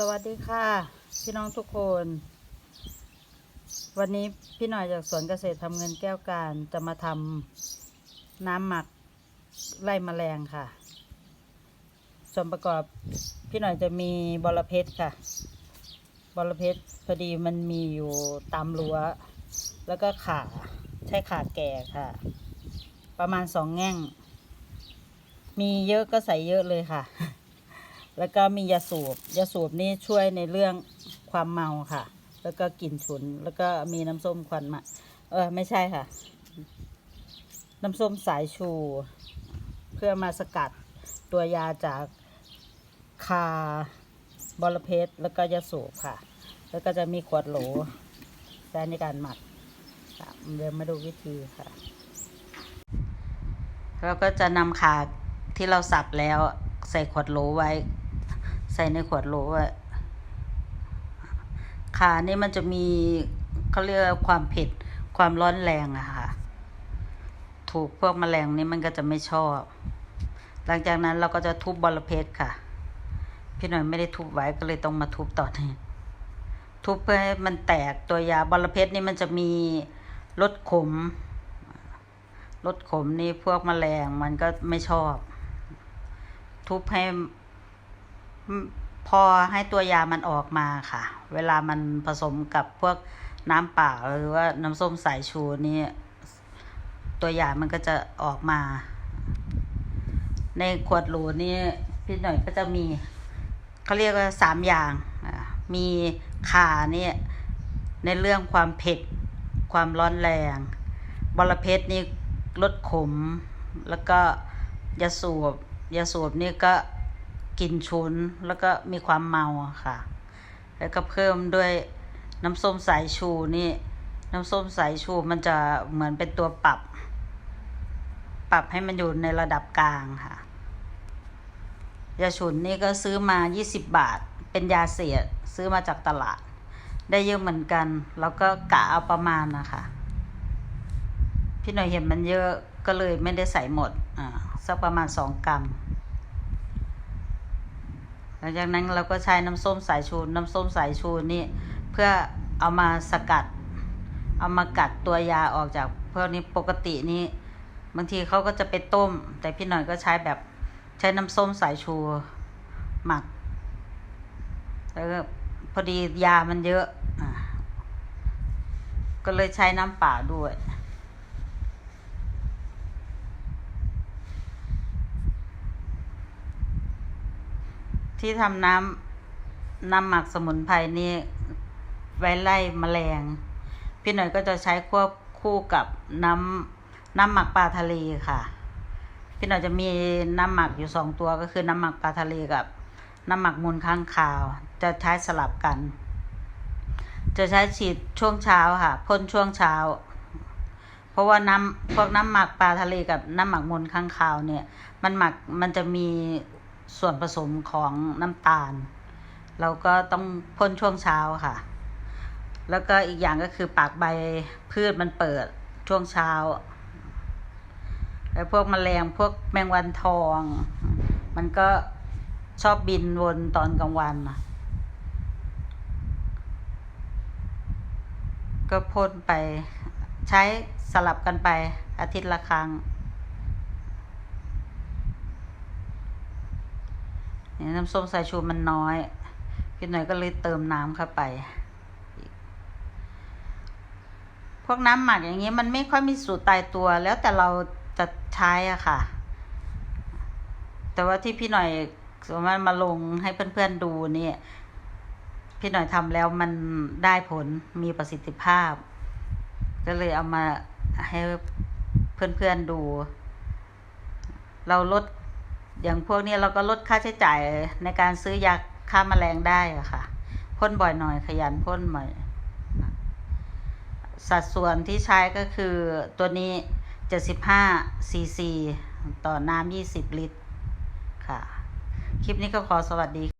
สวัสดีค่ะ พี่น้องทุกคน วันนี้พี่หน่อยจากสวนเกษตรทำเงินแก้วการจะมาทำน้ำหมักไล่แมลงค่ะ ส่วนประกอบพี่หน่อยจะมีบอระเพ็ดค่ะ บอระเพ็ดพอดีมันมีอยู่ตามรั้ว แล้วก็ขาใช้ขาแก่ค่ะ ประมาณสองแง่ง มีเยอะก็ใส่เยอะเลยค่ะ แล้วก็มียาสูบ ยาสูบนี่ช่วยในเรื่องความเมาค่ะ แล้วก็กลิ่นฉุน แล้วก็มีน้ำส้มควันมา เออไม่ใช่ค่ะ น้ำส้มสายชู เพื่อมาสกัดตัวยาจากคาบอระเพ็ดแล้วก็ยาสูบค่ะ แล้วก็จะมีขวดโหลใช้ในการหมักค่ะเดี๋ยวมาดูวิธีค่ะแล้วก็จะนำขาที่เราสับแล้วใส่ขวดโหลไว้ ใส่ในขวดโหลไว้ขานี่มันจะมีเขาเรียกว่าความเผ็ดความร้อนแรงอะค่ะ ถูกพวกแมลงนี่มันก็จะไม่ชอบ หลังจากนั้นเราก็จะทุบบอระเพ็ดค่ะ พี่หน่อยไม่ได้ทุบไว้ก็เลยต้องมาทุบต่อนี้ทุบเพื่อให้มันแตกตัวยาบอระเพ็ดนี่มันจะมีรสขมรสขมนี่พวกแมลงมันก็ไม่ชอบ ทุบให้ พอให้ตัวยามันออกมาค่ะ เวลามันผสมกับพวกน้ำเปล่าหรือว่าน้ำส้มสายชูนี่ตัวยามันก็จะออกมา ในขวดโหลนี่พี่หน่อยก็จะมีเขาเรียกว่าสามอย่างมีขาเนี่ยในเรื่องความเผ็ด ความร้อนแรงบอรเพ็ดนี่ลดขม แล้วก็ยาสูบยาสูบนี่ก็ กลิ่นฉุนแล้วก็มีความเมาค่ะ แล้วก็เพิ่มด้วยน้ำส้มสายชูนี่ น้ำส้มสายชูมันจะเหมือนเป็นตัวปรับ ปรับให้มันอยู่ในระดับกลางค่ะยาฉุนนี่ก็ซื้อมา 20 บาท เป็นยาเสียซื้อมาจากตลาด ได้เยอะเหมือนกัน แล้วก็กะเอาประมาณนะคะ พี่หน่อยเห็นมันเยอะก็เลยไม่ได้ใส่หมด อ่า สักประมาณสองกรัม ลังจากนั้นเราก็ใช้น้ำส้มสายชูน้ำส้มสายชูนี่เพื่อเอามาสกัด เอามากัดตัวยาออกจากพวกนี้ปกตินี่บางทีเขาก็จะไปต้ม แต่พี่หน่อยก็ใช้แบบใช้น้ำส้มสายชูหมักแล้วก็พอดียามันเยอะ ก็เลยใช้น้ำป่าด้วย ที่ทำน้ำน้ำหมักสมุนไพรนี่ไว้ไล่แมลง พี่หน่อยก็จะใช้ควบคู่กับน้ำน้ำหมักปลาทะเลค่ะ พี่หน่อยจะมีน้ำหมักอยู่สองตัวก็คือน้ำหมักปลาทะเลกับ น้ำหมักมูลข้างคาว จะใช้สลับกัน จะใช้ฉีดช่วงเช้าค่ะพ่นช่วงเช้า เพราะว่าน้ำพวกน้ำหมักปลาทะเลกับน้ำหมักมูลข้างคาวเนี่ย มันหมักมันจะมี ส่วนผสมของน้ำตาล เราก็ต้องพ่นช่วงเช้าค่ะ แล้วก็อีกอย่างก็คือปากใบพืชมันเปิดช่วงเช้าแล้วพวกแมลงพวกแมงวันทอง มันก็ชอบบินวนตอนกลางวันก็พ่นไปใช้สลับกันไปอาทิตย์ละครั้ง นี่น้ำส้มสายชูมันน้อย พี่หน่อยก็เลยเติมน้ำเข้าไป พวกน้ำหมักอย่างนี้มันไม่ค่อยมีสูตรตายตัว แล้วแต่เราจะใช้อะค่ะ แต่ว่าที่พี่หน่อยสามารถมาลงให้เพื่อนๆดูเนี่ย พี่หน่อยทำแล้วมันได้ผลมีประสิทธิภาพ ก็เลยเอามาให้เพื่อนๆดู เราลด อย่างพวกนี้เราก็ลดค่าใช้จ่ายในการซื้อยาฆ่าแมลงได้อะค่ะ พ่นบ่อยหน่อยขยันพ่นบ่อย สัดส่วนที่ใช้ก็คือตัวนี้ 75ซีซีต่อน้ำ20 ลิตรค่ะ คลิปนี้ก็ขอสวัสดี